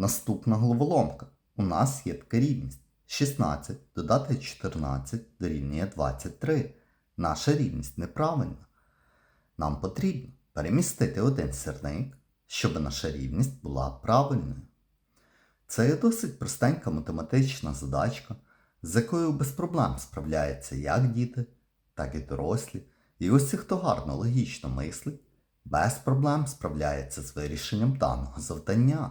Наступна головоломка. У нас є така рівність. 16 додати 14 дорівнює 23. Наша рівність неправильна. Нам потрібно перемістити один сірник, щоб наша рівність була правильною. Це є досить простенька математична задачка, з якою без проблем справляються як діти, так і дорослі. І усі, хто гарно логічно мислить, без проблем справляється з вирішенням даного завдання.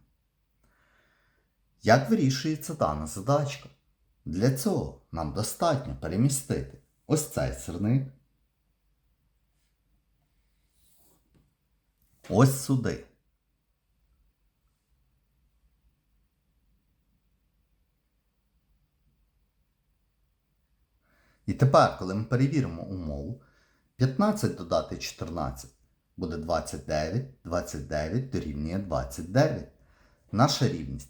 Як вирішується дана задачка? Для цього нам достатньо перемістити ось цей сирник ось сюди. І тепер, коли ми перевіримо умову, 15 додати 14 буде 29, 29 дорівнює 29. Наша рівність